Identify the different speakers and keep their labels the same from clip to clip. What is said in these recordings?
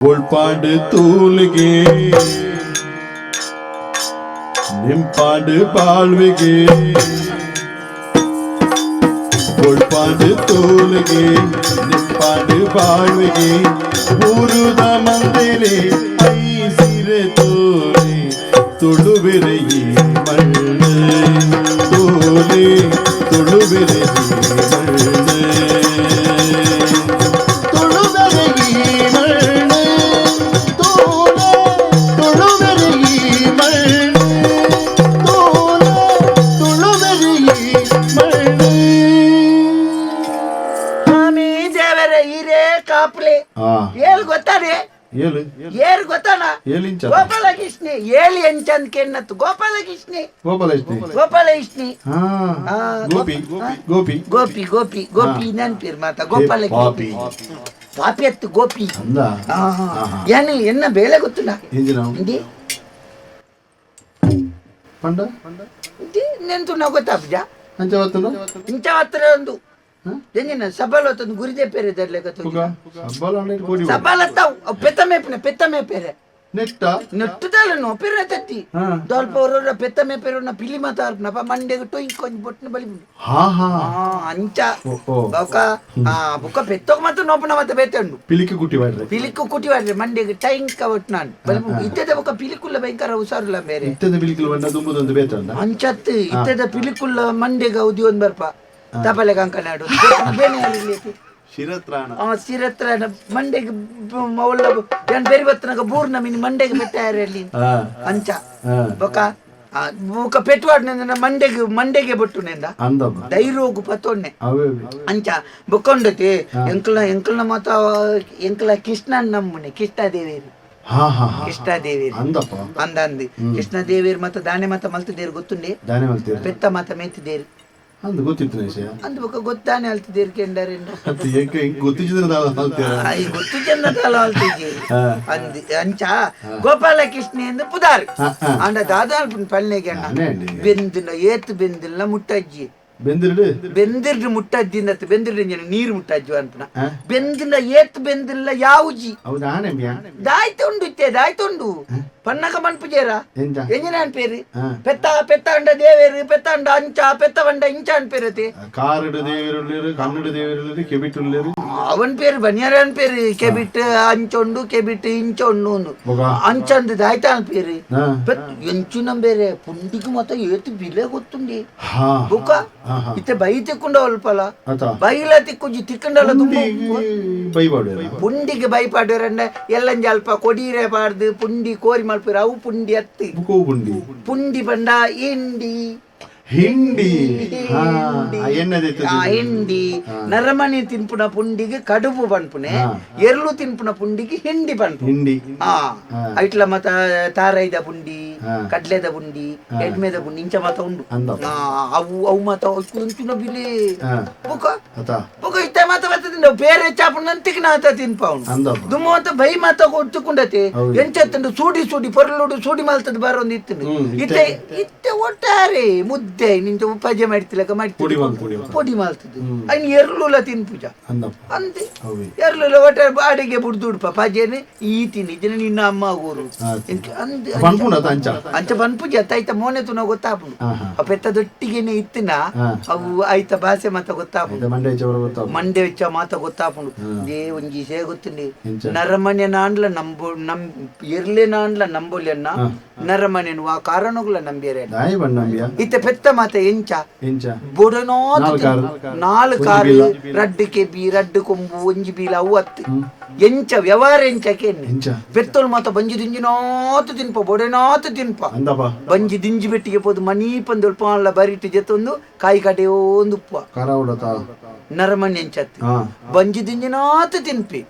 Speaker 1: உள்பாண்டு தூளுகே நிம்பாண்டு பாழ்விகே உள்பாண்டு தூளுகே நிம்பாண்டு
Speaker 2: பாழ்விகே உருத மந்திலே ஐசிறு
Speaker 1: தோழி
Speaker 2: தொழுவிரையே ಗೊತ್ತಾನೆ
Speaker 1: ಹೇಳು
Speaker 2: ಏರು ಗೊತ್ತಾನ
Speaker 1: ಹೇಳಿಂಚ
Speaker 2: ಗೋಪಾಲಕೃಷ್ಣ ಏಳು ಎಂಚಂದ್ ಕೆನ್ನತ್ತು ಗೋಪಾಲಕೃಷ್ಣ
Speaker 1: ಗೋಪಾಲಕೃಷ್ಣ
Speaker 2: ಗೋಪಾಲಕೃಷ್ಣ
Speaker 1: ಹಾ
Speaker 2: ಆ,
Speaker 1: ಗೋಪಿ ಗೋಪಿ
Speaker 2: ಗೋಪಿ ಗೋಪಿ ಗೋಪಿ ನೆನ್ಪಿರ್ ಮಾತ ಗೋಪಾಲಕೃಷ್ಣ
Speaker 1: ಪಾಪಿ
Speaker 2: ಪಾಪಿ ಎತ್ತು ಗೋಪಿ
Speaker 1: ಅಂದ
Speaker 2: ಆ, ಏನು ಎನ್ನ ಬೇಳೆ ಗೊತ್ತಿಲ್ಲ
Speaker 1: ಹಿಂದಿ ನಾವು
Speaker 2: ಇಂದಿ
Speaker 1: ಪಂಡ
Speaker 2: ಇಂದಿ ನೆಂತು ನಾವು ಗೊತ್ತಾಪ್ಜ
Speaker 1: ಅಂಚ ಹೊತ್ತುಂಡು
Speaker 2: ಇಂಚ ಹತ್ರ ಒಂದು ಸಬಲ್ ಹೊತ್ತೊಂದು ಗುರಿದೆ ಪೇರೆ ತರ್ಲೆ
Speaker 1: ಪುಗ
Speaker 2: ಗೊತ್ತು
Speaker 1: ಹಬ್ಬಲ
Speaker 2: ಸಬಲ ಅವ್ ಪೆತ್ತ ಮೇಪಿನ ಪೆತ್ತ ಮೇಪೇರೆ
Speaker 1: ನೆಟ್ಟ?
Speaker 2: ನೆಟ್ಟದಲ್ಲ ನೋ ಪೇರೆ ತತ್ತಿ. ದೊಲ್ಪ ಅವ್ರ ಪೆತ್ತ ನ ಪಿಲಿ ಮಾತಾಡ್ನಪ್ಪ ಮಂಡೆಗೆ ಟೊಯ್ ಕೊಂಚ ಬೊಟ್ನ ಬಲಿ
Speaker 1: ಹಾ ಹಾ.
Speaker 2: ಅಂಚ. ಬೊಕ ಆ ಬೊಕ ಪೆತ್ತೋಗ ಮತ್ತೆ ನೋಪನ ಮತ್ತೆ ಬೇತಂಡು.
Speaker 1: ಕುಟಿ ಕುಟ್ಟಿ ಮಾಡ್ರಿ.
Speaker 2: ಪಿಲಿಕ್ಕು ಕುಟಿವಾಡ್ರೆ ಮಂಡೆಗೆ ಟೈಂಕ ಕವಟ್ ನಾನು. ಬಲಿ ಇತ್ತೆದ ಬೊಕ ಪಿಲಿಕುಲ್ಲ ಭಯಂಕರ ಉಸಾರುಲ್ಲ ಬೇರೆ.
Speaker 1: ಇತ್ತೆದ ಪಿಲಿಕಲ್ ಬಣ್ಣ ದುಂಬುದೊಂದು ಬೇತಂಡ
Speaker 2: ಅಂಚತ್ ಇತ್ತೆದ ಪಿಲಿಕುಲ್ಲ ಮಂಡೆಗೆ ಉದಿ ಒಂದ್ ಬರ್ಪ. ತಪಲೆ ಕಂಕನಾಡು ಬೇನೆ ಅಲ್ಲಿ
Speaker 1: ಶಿರತ್ರಾಣ
Speaker 2: ಆ ಸಿರತ್ರ ಮಂಡೆಗೆ ಮೌಲ್ಲ ಏನ್ ಬೇರೆ ಬತ್ತನಾಗ ಬೂರ್ನ ಮಿನಿ ಮಂಡೆಗೆ ಬೆಟ್ಟಾರೆ ಅಲ್ಲಿ
Speaker 1: ಹಾ
Speaker 2: ಅಂಚ
Speaker 1: ಹಾ
Speaker 2: ಬೊಕ ಆ, ಬೊಕ ಪೆಟ್ವಾಡ್ನಿಂದ ಮಂಡೆಗೆ ಮಂಡೆಗೆ ಬಟ್ಟು ನಿಂದ
Speaker 1: ಅಂದಮ್ಮ
Speaker 2: ಧೈರ್ಯೋಗು ಪತ್ತೊಣ್ಣೆ
Speaker 1: ಅವೇ
Speaker 2: ಅಂಚ ಬೊಕ್ಕೊಂಡತಿ ಎಂಕಲ್ನ ಎಂಕಲ್ನ ಮಾತ ಎಂಕಲ ಕೃಷ್ಣನ್ ನಮ್ಮನೆ ಕೃಷ್ಣದೇವೇರಿ
Speaker 1: ಹಾ ಹಾ ಹಾ
Speaker 2: ಕೃಷ್ಣದೇವೇರಿ
Speaker 1: ಅಂದಪ್ಪ
Speaker 2: ಅಂದಂದಿ ಕೃಷ್ಣದೇವೇರಿ ಮತ್ತ ದಾನೆ ಮತ ಮಲ್ತಿದೇರಿ ಗೊತ್ತುಂಡೆ
Speaker 1: ದಾನೆ ಮಲ್ತೀರ
Speaker 2: ಪೆತ್ತ ಮತ ಮೇತಿದೇರಿ
Speaker 1: ಅಂದು ಗೊತ್ತಿತ್ತು ವಿಷಯ?
Speaker 2: ಅಂದ್ ಬೊಕ ಗೊತ್ತಾನೆ ಅಲ್ತಿದೇರಿ ಕೆಂಡರಿಂದ
Speaker 1: ಹೆಂಗೆ ಗೊತ್ತಿದ್ರೆ ನಾವು
Speaker 2: ಗೊತ್ತು ಕಾಲ ಅಂದಿ ಅಂಚ ಗೋಪಾಲ ಕೃಷ್ಣ ಎಂದು ಪುದಾರ್. ಅಂಡ ದಾದಾಲ್ ಪಳ್ಳೆಗೆ ಅಣ್ಣ. ಬೆಂದಿನ ಏತ್ ಬೆಂದಿಲ್ಲ ಮುಟ್ಟಜ್ಜಿ.
Speaker 1: ಬೆಂದಿರ್ಡು
Speaker 2: ಬೆಂದಿರ್ದು ಮುಟ್ಟಜ್ಜಿಂದ ನೀರು ನೀರು ಮುಟ್ಟಜ್ಜು ಅಂತ? ಬೆಂದಿಲ್ಲ ಏತ್ ಬೆಂದಿಲ್ಲ ಯಾವುಜಿ?
Speaker 1: ದಾಯ್ತ ಉಂಡು ಇತ್ತೆ
Speaker 2: ದಾಯ್ತುಂಡು. ಇತ್ತೆ ದಾಯ್ತುಂಡು ಪನ್ನಕ ಮನ್ಪುಜೇರ
Speaker 1: ಎಂತ
Speaker 2: ಎಂಜಿನ ಅನ್ಪೇರು
Speaker 1: ಹಾ.
Speaker 2: ಪೆತ್ತ ಪೆತ್ತ ಅಂಡ ದೇವೇರು ಪೆತ್ತ ಅಂಡ ಅಂಚ ಪೆತ್ತ ಬಂಡ ಇಂಚ ಅನ್ಪೇರತೆ
Speaker 1: ಕಾರಡು ದೇವರುಳ್ಳೇರು ಕನ್ನಡ ದೇವರುಳ್ಳೇರು ಕೆಬಿಟ್ಟುಳ್ಳೇರು
Speaker 2: ಅವನ್ ಪೇರು ಬನ್ಯಾರ ಅನ್ಪೇರು ಕೆಬಿಟ್ ಅಂಚೊಂಡು ಕೆಬಿಟ್ ಇಂಚೊಂಡು ಅಂದು.
Speaker 1: ಒಗ
Speaker 2: ಅಂಚಂದು ದಾಯ್ತ ಅನ್ಪೇರು
Speaker 1: ಹಾ
Speaker 2: పెద్ద ఎంచునం బేరే పుండికి మొత్తం ఏతి బిలే కొత్తుంది
Speaker 1: ಹಾ
Speaker 2: బుక్క
Speaker 1: ಹಾ ಹಾ
Speaker 2: ఇతే బై తిక్కుండ ఒల్పల
Speaker 1: ಆತ
Speaker 2: బైల తిక్కుంజి తిక్కండల దుమ్ము
Speaker 1: ಬೈಬಾಡು
Speaker 2: ಪುಂಡಿಗೆ ಬೈಪಾಡ್ರಂಡ ಎಲ್ಲಂಜ ಅಲ್ಪ ಕೊಡೀರೆ ಪಾಡ್ದು ಪುಂಡಿ ಕೋರಿ ಮಲ್ಪಿರ
Speaker 1: பிறவு புண்டியத்து
Speaker 2: புண்டி பண்டா ஏண்டி?
Speaker 1: ಹಿಂಡಿ ಹಾ ಆ ಎಣ್ಣೆ
Speaker 2: ಆ ಹಿಂಡಿ ನರಮಣಿ ತಿನ್ಪುನ ಪುಂಡಿಗೆ ಕಡುಬು ಪನ್ಪುನೆ
Speaker 1: ಹಾ.
Speaker 2: ಎರ್ಲು ತಿನ್ಪುನ ಪುಂಡಿಗೆ ಹಿಂಡಿ ಪನ್ಪು
Speaker 1: ಹಿಂಡಿ
Speaker 2: ಆ
Speaker 1: ಹಾ.
Speaker 2: ಇಟ್ಲ ಮತ್ತ ತಾರೈದ ಪುಂಡಿ
Speaker 1: ಹಾ.
Speaker 2: ಕಡ್ಲೆದ ಪುಂಡಿ ಎಡ್ಮೆದ ಪುಂಡಿ ಇಂಚ ಮತ ಉಂಡು
Speaker 1: ಅಂದ
Speaker 2: ಆ, ಅವು ಅವು ಮಾತ ಕುಂಚುನ ಬಿಲಿ
Speaker 1: ಹಾ
Speaker 2: ಬುಕ
Speaker 1: ಆತ
Speaker 2: ಬುಕ ಇತ್ತ ಮಾತ ಬರ್ತದಿಂದ ಬೇರೆ ಚಾಪು ನಂತಿಗೆ ನಾತ ತಿನ್ಪಾವು
Speaker 1: ಅಂದಪ್ಪ
Speaker 2: ದುಮ್ಮ ಅಂತ ಬೈ ಮಾತ ಕೊಟ್ಟುಕೊಂಡತಿ
Speaker 1: ಹೌದು.
Speaker 2: ಎಂಚತ್ತಂಡು ಸೂಡಿ ಸೂಡಿ ಪೊರಲುಡು ಸೂಡಿ ಮಲ್ತದ ಬರೋಂದು ಇತ್ತು
Speaker 1: ಹ್ಮ್,
Speaker 2: ಇತ್ತೆ ಇತ್ತೆ ಒಟ್ಟಾರೆ ಮುದ್ದೆ ನಿಂತ ಉಪಾಜೆ ಮಾಡ್ತಿಲಕ
Speaker 1: ಮಾಡ್ತಿ ಪುಡಿ
Speaker 2: ಮಾಡ್ತಿದ್ದು ಅಯ್ನ ಎರ್ಲುಲ ತಿನ್
Speaker 1: ಪೂಜ
Speaker 2: ಅಂತೆ ಎರ್ಲುಲ ಒಟ್ಟ ಬಾಡಿಗೆ ಬುಡ್ದುಡ್ಪ ಪಜೆನೆ ಈ ತಿನ್ನಿ. ಇದನ್ನ ನಿನ್ನ ಅಮ್ಮ ಊರು. ಅಂದೆ
Speaker 1: ಅಂಚ?
Speaker 2: ಅಂಚ ಬನ್ಪುಜ ಪೂಜ ಮೋನೆ ತುನ ಗೊತ್ತಾಪುಂಡು. ಅಪ್ಪೆತ್ತ ಪೆತ್ತದೊಟ್ಟಿಗೆನೆ ಇತ್ತಿನ. ಅವು ಆಯ್ತ ಭಾಷೆ ಮಾತ ಗೊತ್ತಾಪುಂಡು. ಮಂಡೆ ವೆಚ್ಚ ಮಾತ ಗೊತ್ತಾಪುಂಡು. ದೇ ಒಂಜಿ ಸೇ ಗೊತ್ತಿಂಡಿ? ನರಮನೆ ನಾಂಡ್ಲ ನಂಬೋ ನಮ್ ಎರ್ಲೆ ನಾಂಡ್ಲ ವಾ ನರಮನೆ ಆ ಕಾರಣಗಳ ನಂಬಿಯರೆ ಇತ್ತೆ ಪೆತ್ತ ಮಾತ ಎಂಚ.
Speaker 1: ಎಂಚ.
Speaker 2: ಬೊಡನೋತ್. ನಾಲ್ಕು ಕಾರು. ರಡ್ಡು ಕೆಬಿ ರಡ್ಡು ಕೊಂಬು ಒಂಜಿ ಬೀಲ ಅವು ಅತ್ತಿ ಎಂಚ ವ್ಯವಹಾರ ಎಂಚಕ್ಕೆ
Speaker 1: ಎಂಚ.
Speaker 2: ಪೆತ್ತೋಲ್ ಮಾತ ಬಂಜಿ ದಿಂಜಿನಾತು ತಿನ್ಪ ಬೊಡೆನಾತು ತಿನ್ಪ. ಬಂಜಿ ದಿಂಜಿ ಬೆಟ್ಟಿಗೆ ಪೋದು ಮನಿ ಪಂದೊಲ್ಪ ಅಲ್ಲ ಬರಿಟ್ಟು ಜೊತ್ತೊಂದು ಕಾಯಿ ಕಡೆ ಒಂದು ಉಪ್ಪ ನರಮಣ್ಣಿ ಎಂಚತ್ತಿ ಬಂಜಿ ದಿಂಜಿನಾತು ತಿನ್ಪಿ.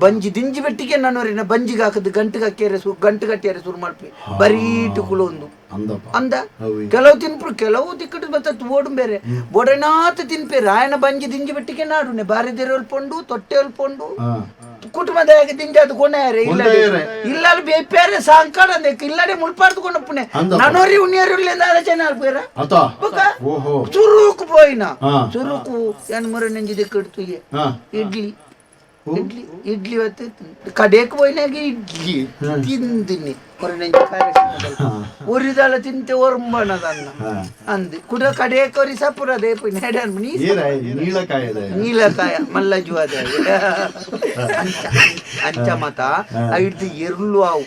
Speaker 2: ಬಂಜಿ ದಿಂಜಿ ಬೆಟ್ಟಿಗೆ ನನ್ನೋರಿನ ಬಂಜಿಗೆ ಹಾಕದು ಗಂಟು ಕಕ್ಕಿಯರೆ ಸು ಗಂಟು ಕಟ್ಟಿಯರೆ ಸುರು ಮಾಡ್ಪಿ ಬರೀಟು ಕುಲೊಂದು.
Speaker 1: ಅಂದಪ್ಪ
Speaker 2: ಅಂದ ಕೆಲವು ತಿನ್ಪುರು ಕೆಲವು ತಿಕ್ಕಟ್ಟು ಬತ್ತ ಓಡು ಬೇರೆ. ಬೊಡನಾತ ತಿನ್ಪಿ ರಾಯನ ಬಂಜಿ ದಿಂಜಿ ಬೆಟ್ಟಿಗೆ ನಾಡುನೆ ಬಾರಿದಿರ ಒಲ್ಪೊಂಡು ತೊಟ್ಟೆ ಒಲ್ಪೊಂಡು.
Speaker 1: ಹಾ.
Speaker 2: ಕುಟುಂಬದ ದಿಂಜಾದು ಕೊನೆಯಾರೆ ಇಲ್ಲ. ಇಲ್ಲ ಬೇಪೇರೆ ಸಾಂಕಾಡ ಇಲ್ಲಡೆ ಮುಳ್ಪಾಡ್ದು ಕೊಂಡಪ್ಪುನೆ
Speaker 1: ನನೋರಿ
Speaker 2: ಉಣ್ಣಿಯರು ಉಣ್ಣಿಯರುಳ್ಳಿಂದ ಆಲೋಚನೆ ಅಲ್ಪೇರ ಚುರುಕು ಪೋಯಿನ.
Speaker 1: ಚುರುಕು
Speaker 2: ಎನ್ ಏನ್ ಮರ ನೆಂಜಿ ದಿಕ್ಕಿಡ್ತು ಇಡ್ಲಿ. ಇಡ್ಲಿ ಇಡ್ಲಿ ಕಡೆಕ್ ಹೋಯ್ನಾಗ ಇಡ್ಲಿ ತಿಂದಿನಿ. ಹೊರನೆಂಚು ಕಾರ್ಯಕ್ರಮದಲ್ಲಿ ಉರಿದಲ ತಿಂತೆ ಒರಂಬಣದನ್ನ
Speaker 1: ಹಾ.
Speaker 2: ಅಂದು ಕುಡ ಕಡೆ ಕೊರಿ ಸಪುರ ದೇಪು ನೆಡನ್ ನೀ ನೀಲಕಾಯ ಮಲ್ಲಜು ಅದ ಅಂಚ ಮತ ಐದು ಎರ್ಲು ಅವು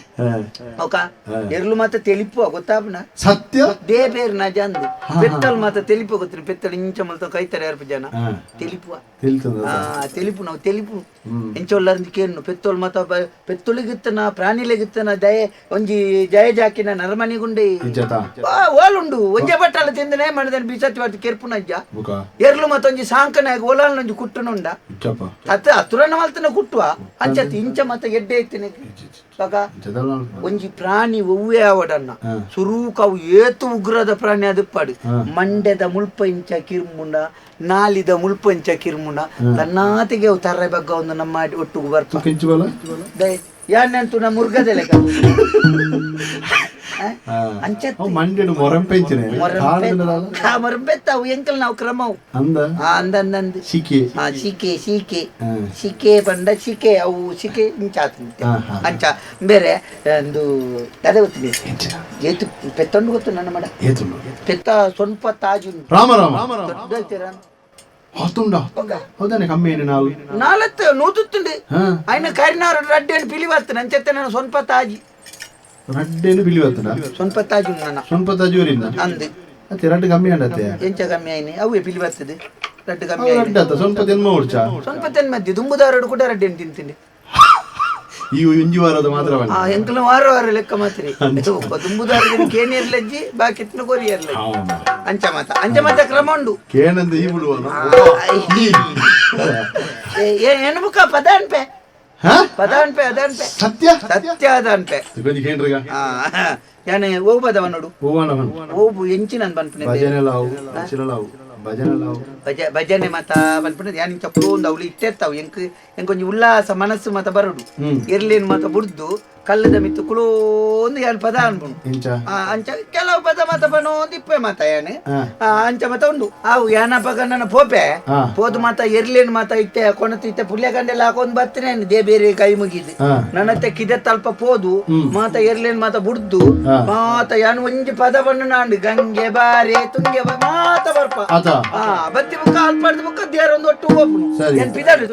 Speaker 2: ಅವಕ ಎರ್ಲು ಮಾತ ತೆಲಿಪು ಗೊತ್ತಾಪನ
Speaker 1: ಸತ್ಯ
Speaker 2: ದೇ ಬೇರ್ ನಜ ಅಂದು ಪೆತ್ತಲ್ ಮಾತ ತೆಲಿಪು ಗೊತ್ತಿರಿ ಪೆತ್ತಲ್ ಇಂಚ ಮಲ್ತ ಕೈತಾರೆ ಯಾರು ಜನ. ತೆಲಿಪುವ ತೆಲಿಪು ನಾವು ತೆಲಿಪು ಎಂಚೊಲ್ಲಂದು ಕೇನು ಪೆತ್ತೋಲ್ ಮತ ಬ- ಪ್ರಾಣಿಲಿಗಿತ್ತನ ದಯೆ ದಯ ಒಂಜಿ ಜಯ ಜಾಕಿನ ನರಮನಿಗುಂಡೆ
Speaker 1: ನಿಜತಾ
Speaker 2: ಆ, ಓಲುಂಡು ಒಂಜೆ ಬಟ್ಟಲ ತಿಂದನೆ ಮಾಡಿದ ಬಿಸತ್ತಿ ಬರ್ತಿ ಕೆರ್ಪು ನಜ್ಜ
Speaker 1: ಮುಖ
Speaker 2: ಎರ್ಲು ಮತ್ತೊಂಜಿ ಸಾಂಕನಾಗ ಓಲಾಲ್ನೊಂಜಿ ಕುಟ್ಟುನುಂಡ
Speaker 1: ಇಚ್ಚಪ್ಪ
Speaker 2: ಅತ್ತ ಹತ್ತುರನ ಮಲ್ತನ ಕುಟ್ಟುವ ಅಂಚತ್ ಇಂಚ ಮತ್ತ ಎಡ್ಡೆ ಇತ್ತಿನ
Speaker 1: ಜದಲ್ಲ
Speaker 2: ಒಂಜಿ ಪ್ರಾಣಿ ಒವ್ವೆ ಆವಡನ್ನ. ಸುರೂಕವು ಏತು ಉಗ್ರದ ಪ್ರಾಣಿ ಅದು ಪಾಡು. ಮಂಡ್ಯದ ಮುಲ್ಪ ಇಂಚ ಕಿರ್ಮುಂಡ ನಾಲಿದ ಮುಲ್ಪಂಚ ಕಿರ್ಮುಂಡ ತನ್ನಾತಿಗೆ ತರ್ರೆ ಬಗ್ಗ ಒಂದು ನಮ್ಮ ಒಟ್ಟಿಗೆ ಬರ್ತು. ಯಾನಂತೂ ನಮ್ಮ ಮುರ್ಗದ ಲೆಕ್ಕ ಆ? ಅಂಚತ್
Speaker 1: ಅವು ಮಂಡ್ಯಡು ಮೊರಂಪೆಂಚಿನ
Speaker 2: ಮರಂಬೆತ್ತಾವು ಎಂಕಲ್ ನಾವು ಕ್ರಮವು
Speaker 1: ಅಂದ
Speaker 2: ಆ ಅಂದಂದಂದು
Speaker 1: ಸಿಕ್ಕಿ
Speaker 2: ಆ ಶಿಕೆ ಶಿಕೆ
Speaker 1: ಹಾ.
Speaker 2: ಶಿಕೆ ಬಂಡ ಶಿಕೆ ಅವು ಶಿಕೆ ಇಂಚಾತ್
Speaker 1: ಹಾ, ಹಾ.
Speaker 2: ಅಂಚ ಬೇರೆ ಒಂದು ಅದೇ ಗೊತ್ತಿದೆ ಏತು ಪೆತ್ತೊಂಡು ಗೊತ್ತು ನನ್ನ ಮಡ
Speaker 1: ಏತು
Speaker 2: ಪೆತ್ತ ಸ್ವಲ್ಪ ತಾಜು
Speaker 1: ರಾಮ ರಾಮ
Speaker 2: ದೊಡ್ಡೈತೀರ
Speaker 1: ಹತ್ತುಂಡ ಹೌದಾನೆ ಕಮ್ಮಿ ಏನು ನಾವು
Speaker 2: ನಾಲತ್ತು ನೂತುತ್ತುಂಡು
Speaker 1: ಹಾ
Speaker 2: ఆయన కరీనారు రెడ్డి అని పిలివస్తాను అని చెప్తే నేను సొంత తాజి
Speaker 1: ರಡ್ಡೇನು ಬಿಳಿ ಬರ್ತದ
Speaker 2: ಸ್ವಲ್ಪ ತಾಜು ನಾನು
Speaker 1: ಸ್ವಲ್ಪ ತಾಜೂರಿನ
Speaker 2: ಅಂದೆ.
Speaker 1: ಮತ್ತೆ ರಡ್ಡು ಕಮ್ಮಿ
Speaker 2: ಆಡತ್ತೆ ಎಂಚ ಕಮ್ಮಿ ಆಯ್ನೆ. ಅವೇ ಬಿಳಿ ಬರ್ತದೆ
Speaker 1: ರಡ್ಡು
Speaker 2: ಕಮ್ಮಿ
Speaker 1: ರಡ್ಡ ಆತ ಸ್ವಲ್ಪ ತೆನ್ಮ ಉಡ್ಚ
Speaker 2: ಸ್ವಲ್ಪ ತೆನ್ಮ ದುಂಬುದಾರಡು ಕೂಡ ರಡ್ಡೇನು ತಿಂತೀನಿ.
Speaker 1: ಈ ಇಂಜಿ ವಾರದ ಮಾತ್ರ
Speaker 2: ಎಂಕಲ ವಾರ ವಾರ ಲೆಕ್ಕ ಮಾತ್ರ. ದುಂಬುದಾರದಿನ ಕೇಣಿಯರ್ಲಜ್ಜಿ ಬಾಕಿಟ್ನ ಕೊರಿಯರ್ಲ ಅಂಚ ಮಾತ. ಅಂಚ ಮಾತ ಕ್ರಮ ಉಂಡು
Speaker 1: ಕೇನಂದ ಈ ಬಿಡುವ.
Speaker 2: ಏನು ಮುಖ? ಪದಾನ್ಪೆ
Speaker 1: ಹಾ?
Speaker 2: ಪದ ಅನ್ಪೆ ಅದ ಅನ್ಪೆ
Speaker 1: ಸತ್ಯ?
Speaker 2: ಸತ್ಯ ಅದ ಅನ್ಪೆ
Speaker 1: ಕೊಂಚ ಕೇಂದ್ರಗ
Speaker 2: ಯಾನೆ ಹೋಗ್ಬದವ ನೋಡು. ಹೋಗು ಎಂಚಿ ನಾನು ಬನ್ಪನೆ
Speaker 1: ಭಜನೆ
Speaker 2: ಮತ ಬನ್ಪನೆ ಯಾನ್ ಇಂಚ ಒಂದು ಅವಳು ಇಟ್ಟಿರ್ತಾವು ಎಂಕ್ ಎಂಕೊಂಜಿ ಉಲ್ಲಾಸ ಮನಸ್ಸು ಮತ ಬರಡು
Speaker 1: ಇರ್ಲಿನ್
Speaker 2: ಇರ್ಲೇನ್ ಮತ ಬುಡ್ದು ಕಲ್ಲದ ಮಿತ್ತು ಕುಳೂಂದು ಎರಡು ಪದ ಅನ್ಪುಣು ಅಂಚ. ಕೆಲವು ಪದ ಮತ ಒಂದು ಇಪ್ಪೆ ಮತ
Speaker 1: ಹಾ.
Speaker 2: ಅಂಚ ಮತ ಉಂಡು ಅವು ಏನಪ್ಪ ಗಂಡನ ಪೋಪೆ. ಪೋದು ಮಾತ ಎರ್ಲೇನ್ ಮಾತ ಇತ್ತೆ ಕೊಣತಿ ಇತ್ತೆ ಪುಲ್ಯ ಗಂಡೆಲ್ಲ ಹಾಕೊಂಡು ಬರ್ತೀನಿ ದೇ ಬೇರೆ ಕೈ ಮುಗಿದು ನನ್ನತ್ತೆ ಕಿದೆ ತಲ್ಪ ಪೋದು. ಮಾತ ಎರ್ಲೇನ್ ಮಾತ ಬುಡ್ದು. ಮಾತ ಯಾನ್ ಒಂಜಿ ಬಣ್ಣ ನಾಂಡು ಗಂಗೆ ಬಾರೆ ತುಂಗೆ ಮಾತ ಬರ್ಪ. ಆ ಬತ್ತಿ ಮುಖ ಅಲ್ಪಾಡ್ದ ಮುಖ ದೇರೊಂದು ಒಟ್ಟು ಹೋಗ್ಬಿಡು.
Speaker 1: ಕಿದೆ
Speaker 2: ಏನ್ ಪಿದಾಡು